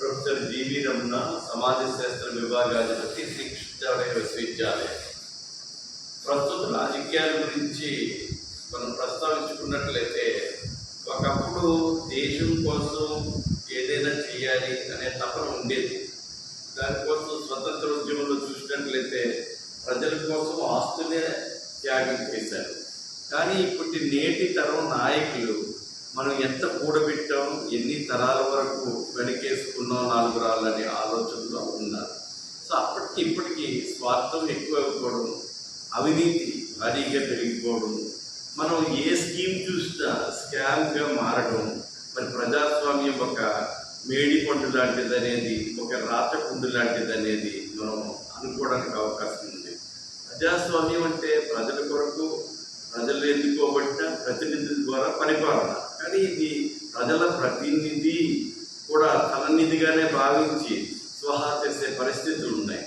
Professor జీవి రమణ సమాజ శాస్త్ర విభాగాధిపతి శ్రీ విశ్వవిద్యాలయం. ప్రస్తుత రాజకీయాల గురించి మనం ప్రస్తావించుకున్నట్లయితే ఒకప్పుడు దేశం కోసం ఏదైనా చేయాలి అనే తపన ఉండేది. దానికోసం స్వతంత్ర ఉద్యమంలో చూసినట్లయితే ప్రజల కోసం ఆస్తులే త్యాగం చేశారు. కానీ ఇప్పటి నేటి తరం నాయకులు మనం ఎంత కూడబెట్టాము ఎన్ని తరాల వరకు వెనకేసుకున్నాం నాలుగు రాళ్ళనే ఆలోచనలో ఉన్నారు. సో అప్పటికి ఇప్పటికీ స్వార్థం ఎక్కువ అయిపోవడం అవినీతి భారీగా పెరిగిపోవడం మనం ఏ స్కీమ్ చూసినా స్కామ్గా మారడం మరి ప్రజాస్వామ్యం ఒక మేడి పండు లాంటిది అనేది ఒక రాచకుండు లాంటిది అనేది మనం అనుకోవడానికి అవకాశం ఉంది. ప్రజాస్వామ్యం అంటే ప్రజల కొరకు ప్రజలు ఎన్నుకోబట్టిన ప్రతినిధుల ద్వారా పరిపాలన కానీ ఇది ప్రజల ప్రతినిధి కూడా తలనిధిగానే భావించి స్వహా చేసే పరిస్థితులు ఉన్నాయి.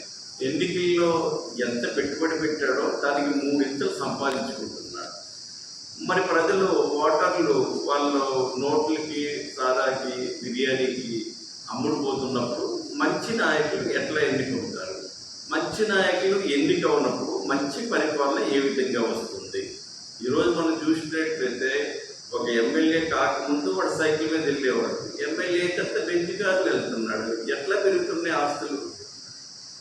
ఎన్నికల్లో ఎంత పెట్టుబడి పెట్టాడో దానికి మూడింతలు సంపాదించుకుంటున్నాడు. మరి ప్రజలు ఓటర్లు వాళ్ళు నోట్లకి సారాకి బిర్యానీకి అమ్ముడుపోతున్నప్పుడు మంచి నాయకులు ఎట్లా ఎన్నికవుతారు? మంచి నాయకులు ఎన్నిక ఉన్నప్పుడు మంచి పరిపాలన ఏ విధంగా వస్తుంది? ఈరోజు మనం చూసినట్లయితే ఎమ్మెల్యే కాకముందు వాడు సైకిల్ మీద వెళ్ళేవాడు. ఎమ్మెల్యే చెత్త బెంచి కార్లు వెళ్తున్నాడు. ఎట్లా పెరుగుతున్నాయి ఆస్తులు?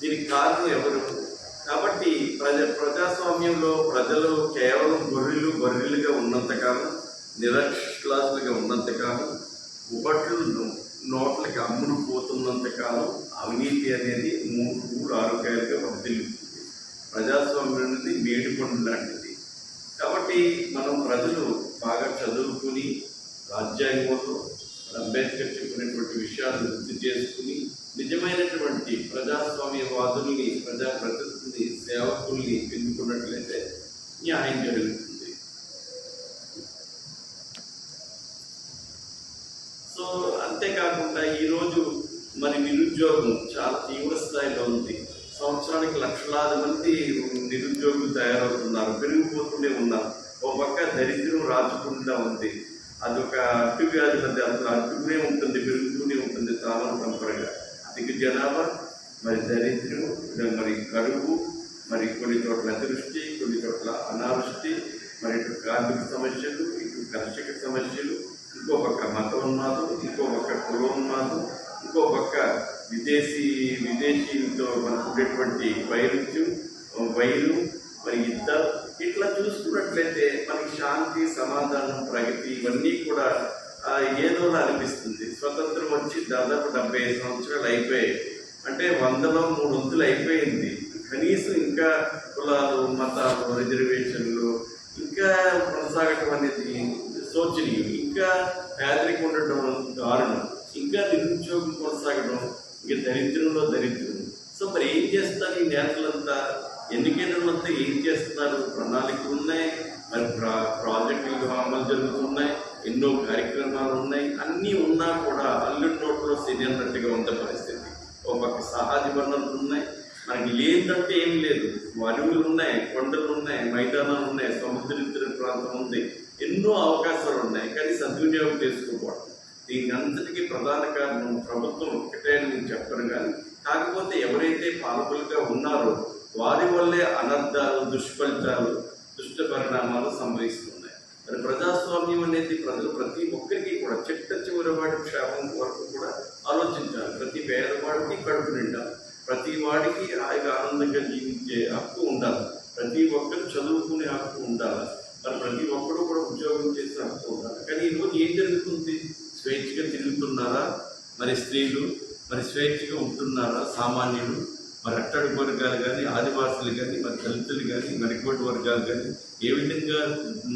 దీనికి కారణం ఎవరు? కాబట్టి ప్రజ ప్రజాస్వామ్యంలో ప్రజలు కేవలం గొర్రెలు గొర్రెలుగా ఉన్నంతకాలం నిరక్షలాసులుగా ఉన్నంతకాలం ఉబట్లు నోట్లకి అమ్ముడు పోతున్నంతకాలం అవినీతి అనేది మూడు మూడు ఆరోగ్యాలుగా వర్ధిల్లుతుంది. ప్రజాస్వామ్యం అనేది మేడిపండు లాంటిది. కాబట్టి మనం ప్రజలు బాగా చదువుకుని రాజ్యాంగంలో అంబేద్కర్ చెప్పినటువంటి విషయాలు గుర్తు చేసుకుని నిజమైనటువంటి ప్రజాస్వామ్యవాదుల్ని ప్రజాప్రతినిధిని సేవకుల్ని ఎన్నుకున్నట్లయితే న్యాయం జరుగుతుంది. సో అంతేకాకుండా ఈరోజు మరి నిరుద్యోగం చాలా తీవ్ర స్థాయిలో ఉంది. సంవత్సరానికి లక్షలాది మంది నిరుద్యోగులు తయారవుతున్నారు పెరిగిపోతూనే ఉన్నారు. పక్క దరిద్రం రాజకుండా ఉంది. అదొక అంటువ్యాధి మధ్య అందులో అంటూనే ఉంటుంది పెరుగుతూనే ఉంటుంది చాలా పరంపరగా అధిక జనాభా మరి దరిద్రం మరి కరువు మరి కొన్ని చోట్ల అతివృష్టి కొన్ని చోట్ల అనావృష్టి మరి ఇటు కార్మిక సమస్యలు ఇటు కర్షక సమస్యలు ఇంకో పక్క మతోన్మాదం ఇంకో పక్క కులోన్మాదం ఇంకో పక్క విదేశీ విదేశీలతో మనకు ఉండేటువంటి వైరుధ్యం వైరు మరి యుద్ధాలు ఇట్లా చూసుకున్నట్లయితే మనకి శాంతి సమాధానం ప్రగతి ఇవన్నీ కూడా ఆ, ఏదోలా అనిపిస్తుంది. స్వతంత్రం వచ్చి దాదాపు డెబ్బై ఐదు సంవత్సరాలు అయిపోయాయి. అంటే వందలో మూడు వంతులు అయిపోయింది. కనీసం ఇంకా కులాలు మతాలు రిజర్వేషన్లు ఇంకా కొనసాగటం అనేది శోచనీయం. ఇంకా పేదరికం ఉండటం దారుణం. ఇంకా నిరుద్యోగం కొనసాగడం ఇంకా దరిద్రంలో దరిద్రం. సో మరి ఏం చేస్తారు ఈ నేతలంతా? ఎన్నికలంతా ఏం చేస్తున్నారు? ప్రణాళికలు ఉన్నాయి మరి ప్రా ప్రాజెక్టులు అమలు జరుగుతున్నాయి ఎన్నో కార్యక్రమాలు ఉన్నాయి అన్నీ ఉన్నా కూడా అల్లుడి నోట్లో శని ఉండే పరిస్థితి. ఒక పక్క సహజ వనరులు ఉన్నాయి మనకి లేదంటే ఏం లేదు. అడవులు ఉన్నాయి కొండలు ఉన్నాయి మైదానాలు ఉన్నాయి సముద్ర ప్రాంతం ఉంది ఎన్నో అవకాశాలు ఉన్నాయి కానీ సద్వినియోగం చేసుకోకూడదు. దీనికి అంతటికీ ప్రధాన కారణం ప్రభుత్వం ఒక్కటే నేను చెప్పను కానీ కాకపోతే ఎవరైతే పాలకులుగా ఉన్నారో వారి వల్లే అనర్థాలు దుష్ఫలితాలు దుష్ట పరిణామాలు సంభవిస్తున్నాయి. మరి ప్రజాస్వామ్యం అనేది ప్రజలు ప్రతి ఒక్కరికి కూడా చెట్ట చివరివాడి క్షేమం వరకు కూడా ఆలోచించాలి. ప్రతి పేదవాడికి కడుపు నిండాలి ప్రతి వాడికి హాయిగా ఆనందంగా జీవించే హక్కు ఉండాలి. ప్రతి ఒక్కరు చదువుకునే హక్కు ఉండాలి. మరి ప్రతి ఒక్కరు కూడా ఉద్యోగం చేసే హక్కు ఉండాలి. కానీ ఈరోజు ఏం జరుగుతుంది? స్వేచ్ఛగా తిరుగుతున్నారా? మరి స్త్రీలు మరి స్వేచ్ఛగా ఉంటున్నారా? సామాన్యులు? మరి అట్టడుగు వర్గాలు కానీ ఆదివాసులు కానీ మరి దళితులు కానీ మరికోటి వర్గాలు కానీ ఏ విధంగా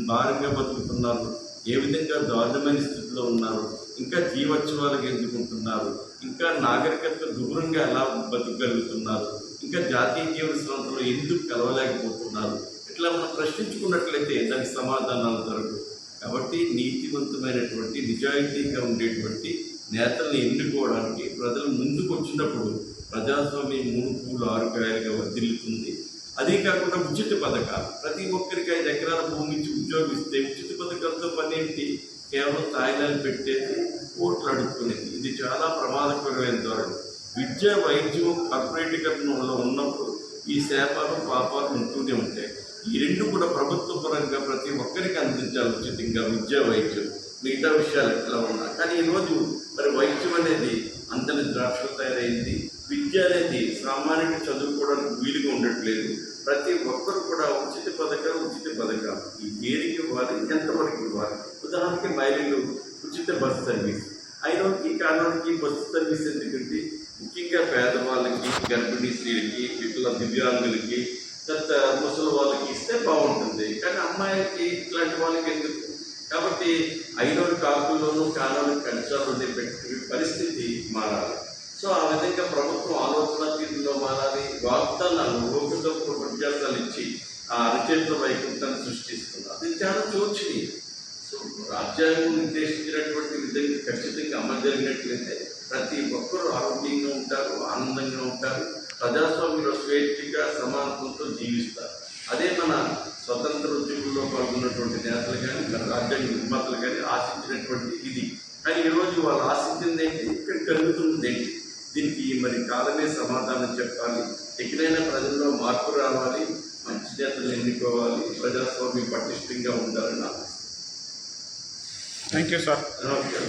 భారంగా బతుకుతున్నారు? ఏ విధంగా దారుణమైన స్థితిలో ఉన్నారు? ఇంకా జీవోత్సవాలకు ఎందుకుంటున్నారు ఇంకా నాగరికత దూరంగా ఎలా బతకగలుగుతున్నారు? ఇంకా జాతీయ జీవన సంస్థలో ఎందుకు కలవలేకపోతున్నారు? ఇట్లా మనం ప్రశ్నించుకున్నట్లయితే దానికి సమాధానాలు దొరకవు. కాబట్టి నీతివంతమైనటువంటి నిజాయితీగా ఉండేటువంటి నేతల్ని ఎన్నుకోవడానికి ప్రజలు ముందుకు వచ్చినప్పుడు ప్రజాస్వామ్యం మూడు పూలు ఆరు కాయలుగా వర్దిల్లుతుంది అదే కాకుండా ఉచిత పథకాలు. ప్రతి ఒక్కరికి ఐదు ఎకరాల భూమి ఇచ్చి ఉద్యోగిస్తే ఉచిత పథకాలతో పని ఏంటి కేవలం తాయిలాలు పెట్టేసి ఓట్లు అడుక్కునేది. ఇది చాలా ప్రమాదకరమైన ధోరణి. విద్య వైద్యం కార్పొరేటీకరణలో ఉన్నప్పుడు ఈ శాపాలు పాపాలు ఉంటూనే ఉంటాయి. ఈ రెండు కూడా ప్రభుత్వ పరంగా ప్రతి ఒక్కరికి అందించాలి ఉచితంగా విద్య వైద్యం. మిగతా విషయాలు ఎట్లా ఉన్నా. కానీ ఈరోజు మరి వైద్యం అనేది అంతని ద్రాక్ష తయారైంది. విద్య అనేది సామాన్యంగా చదువుకోవడానికి వీలుగా ఉండట్లేదు. ప్రతి ఒక్కరు కూడా ఉచిత పథకాలు ఉచిత పథకాలు. ఈ దేనికి ఇవ్వాలి ఎంతవరకు ఇవ్వాలి? ఉదాహరణకి మహిళలు ఉచిత బస్సు సర్వీస్. అయినోడికి కానోడికి బస్సు సర్వీస్ ఎందుకంటే ముఖ్యంగా పేదవాళ్ళకి గర్భిణీ స్త్రీలకి ఇట్లా దివ్యాంగులకి తర్వాత ముసలి వాళ్ళకి ఇస్తే బాగుంటుంది. కానీ అమ్మాయిలకి ఇట్లాంటి వాళ్ళకి ఎందుకు? కాబట్టి ఐనోడు కాకుల్లోనూ కాలంలో కంచాల్లోనే పెట్టే పరిస్థితి మారాలి. సో ఆ విధంగా ప్రభుత్వం ఆలోచన తీరులో మారాలి. వాగ్దానాలు ఓపికతో ఉపన్యాసాలు ఇచ్చి ఆ అరచేతుల వైకుంఠాన్ని సృష్టిస్తుంది అది చాలా చూచిని సో రాజ్యాంగం నిర్దేశించినటువంటి విధంగా ఖచ్చితంగా అమలు జరిగినట్లయితే ప్రతి ఒక్కరూ ఆరోగ్యంగా ఉంటారు ఆనందంగా ఉంటారు. ప్రజాస్వామ్యంలో స్వేచ్ఛగా సమానత్వంతో జీవిస్తారు. అదే మన స్వతంత్ర ఉద్యమంలో పాల్గొన్నటువంటి నేతలు కానీ మన రాజ్యాంగ నిర్మాతలు కానీ ఆశించినటువంటి ఇది. కానీ ఈరోజు వాళ్ళు ఆశించింది ఏంటి? ఇక్కడ కలుగుతుంది ఏంటి? మరి కాలమే సమాధానం చెప్పాలి. ఎక్కడైనా ప్రజల్లో మార్పు రావాలి మంచి నేతలు ఎన్నుకోవాలి ప్రజాస్వామ్యం పటిష్టంగా ఉండాలని థ్యాంక్ యూ సార్ ఓకే